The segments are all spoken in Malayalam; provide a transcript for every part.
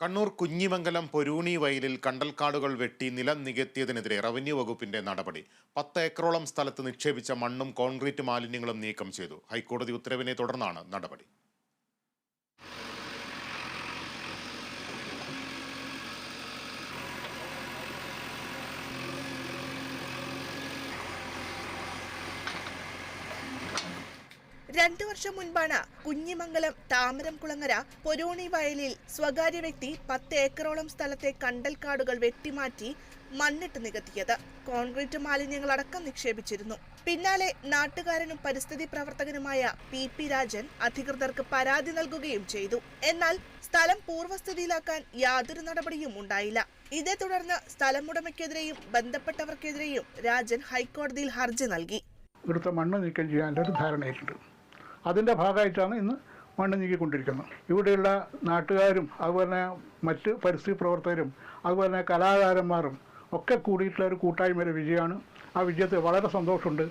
കണ്ണൂർ കുഞ്ഞിമംഗലം പൊരൂണി വയലിൽ കണ്ടൽക്കാടുകൾ വെട്ടി നിലം നികത്തിയതിനെതിരെ റവന്യൂ വകുപ്പിന്റെ നടപടി. പത്ത് ഏക്കറോളം സ്ഥലത്ത് നിക്ഷേപിച്ച മണ്ണും കോൺക്രീറ്റ് മാലിന്യങ്ങളും നീക്കം ചെയ്തു. ഹൈക്കോടതി ഉത്തരവിനെ തുടർന്നാണ് നടപടി. രണ്ടു വർഷം മുൻപാണ് കുഞ്ഞിമംഗലം താമരം കുളങ്ങര പൊരൂണി വയലിൽ സ്വകാര്യ വ്യക്തി പത്ത് ഏക്കറോളം സ്ഥലത്തെ കണ്ടൽക്കാടുകൾ വെട്ടിമാറ്റി മണ്ണിട്ട് നികത്തിയത്. കോൺക്രീറ്റ് മാലിന്യങ്ങളടക്കം നിക്ഷേപിച്ചിരുന്നു. പിന്നാലെ നാട്ടുകാരനും പരിസ്ഥിതി പ്രവർത്തകനുമായ പി പി രാജൻ അധികൃതർക്ക് പരാതി നൽകുകയും ചെയ്തു. എന്നാൽ സ്ഥലം പൂർവസ്ഥിതിയിലാക്കാൻ യാതൊരു നടപടിയും ഉണ്ടായില്ല. ഇതേ തുടർന്ന് സ്ഥലമുടമയ്ക്കെതിരെയും ബന്ധപ്പെട്ടവർക്കെതിരെയും രാജൻ ഹൈക്കോടതിയിൽ ഹർജി നൽകി. ഇവിടുത്തെ മണ്ണ് നീക്കം ചെയ്യാനുള്ള ഒരു ധാരണയായിട്ടുണ്ട് അതിന്റെ ഭാഗമായിട്ടാണ് ഇന്ന് മണ്ണ് നീക്കിക്കൊണ്ടിരിക്കുന്നത് ഇവിടെയുള്ള നാട്ടുകാരും അതുപോലെ തന്നെ മറ്റ് പരിസ്ഥിതി പ്രവർത്തകരും അതുപോലെ തന്നെ കലാകാരന്മാരും ഒക്കെ കൂടിയിട്ടുള്ള ഒരു കൂട്ടായ്മയുടെ വിജയമാണ്. ആ വിജയത്തിൽ വളരെ സന്തോഷമുണ്ട്.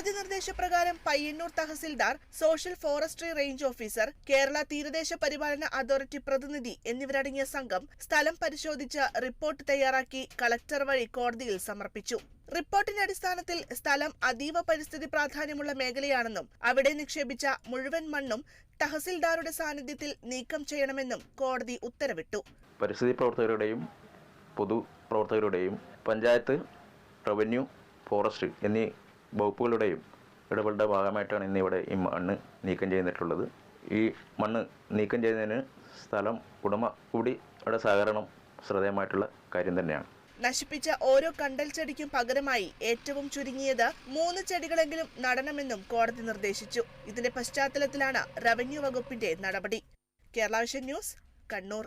കോടതി നിർദ്ദേശപ്രകാരം Payyanur tahsildar social forestry range officer Kerala തീരദേശ പരിപാലന അതോറിറ്റി പ്രതിനിധി എന്നിവരടങ്ങിയ സംഘം സ്ഥലം പരിശോധിച്ച് റിപ്പോർട്ട് തയ്യാറാക്കി കളക്ടർ വഴി കോടതിയിൽ സമർപ്പിച്ചു. റിപ്പോർട്ടിന്റെ അടിസ്ഥാനത്തിൽ സ്ഥലം അതീവ പരിസ്ഥിതി പ്രാധാന്യമുള്ള മേഖലയാണെന്നും അവിടെ നിക്ഷേപിച്ച മുഴുവൻ മണ്ണും തഹസിൽദാരുടെ സാന്നിധ്യത്തിൽ നീക്കം ചെയ്യണമെന്നും കോടതി ഉത്തരവിട്ടു. പരിസ്ഥിതി പ്രവർത്തകരുടെയും പൊതു പ്രവർത്തകരുടെയും പഞ്ചായത്ത് റവന്യൂ ഫോറസ്റ്റ് എന്നീ വകുപ്പുകളുടെയും ഇടപെടലിന്റെ ഭാഗമായിട്ടാണ് ഇന്ന് ഇവിടെ ഈ മണ്ണ് നീക്കം ചെയ്തിട്ടുള്ളത്. ഈ മണ്ണ് നീക്കം ചെയ്യുന്നതിന് സ്ഥലം ഉടമ കൂടി അവിടെ സഹകരണം ശ്രദ്ധേയമായിട്ടുള്ള കാര്യം തന്നെയാണ്. നശിപ്പിച്ച ഓരോ കണ്ടൽ ചെടിക്കും പകരമായി ഏറ്റവും ചുരുങ്ങിയത് മൂന്ന് ചെടികളെങ്കിലും നടണമെന്നും കോടതി നിർദ്ദേശിച്ചു. ഇതിന്റെ പശ്ചാത്തലത്തിലാണ് റവന്യൂ വകുപ്പിന്റെ നടപടി. Kerala vision news Kannur.